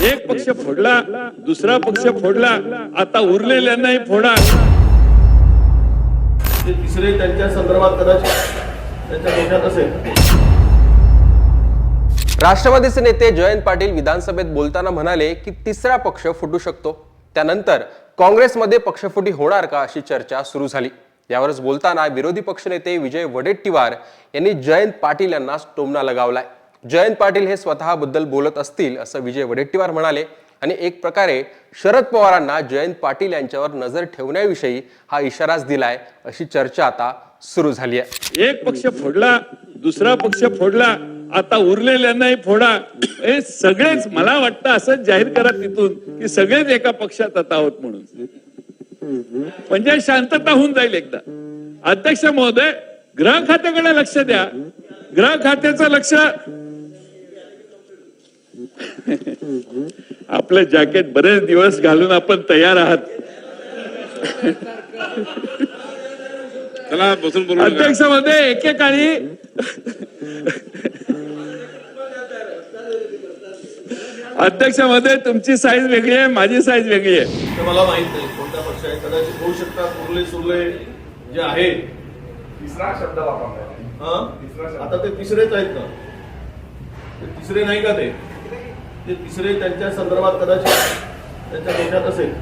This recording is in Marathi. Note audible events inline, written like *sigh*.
एक पक्ष फोडला दुसरा पक्ष फोडला आता उरलेल्यांनाही फोडा. तिसरे त्यांच्या संदर्भात कदाचित त्यांच्या डोक्यात असेल. राष्ट्रवादीचे नेते जयंत पाटील विधानसभेत बोलताना म्हणाले की तिसरा पक्ष फुटू शकतो. त्यानंतर काँग्रेसमध्ये पक्षफुटी होणार का अशी चर्चा सुरू झाली. यावरच बोलताना विरोधी पक्षनेते विजय वडेट्टीवार यांनी जयंत पाटील यांना टोमणा लगावलाय. जयंत पाटील हे स्वतःबद्दल बोलत असतील असं विजय वडेट्टीवार म्हणाले. आणि एक प्रकारे शरद पवारांना जयंत पाटील यांच्यावर नजर ठेवण्याविषयी हा इशाराच दिलाय अशी चर्चा आता सुरू झाली आहे. एक पक्ष फोडला दुसरा पक्ष फोडला आता उरलेल्यांनाही फोडा. हे सगळेच मला वाटतं असंच जाहीर करा तिथून की सगळेच एका पक्षात आता आहोत म्हणून. म्हणजे शांतता होऊन जाईल एकदा. अध्यक्ष महोदय ग्रह खात्याकडे लक्ष द्या. ग्रह खात्याचं लक्ष *laughs* आपलं जॅकेट बरेच दिवस घालून आपण तयार आहात. चला बसून बोलू नका. अध्यक्षमध्ये एकेकाळी. अध्यक्षमध्ये तुमची साईज वेगळी आहे माझी साईज वेगळी आहे. तर मला माहीत नाही कोणता पक्ष आहे. कदाचित होऊ शकतात उरले सुरले जे आहे तिसरा शब्द वापरलाय हा? आता ते तिसरेच आहेत ना ते तिसरे नाही का ते? ते तिसरे त्यांच्या संदर्भात कदाचित त्यांच्या डोक्यात असेल.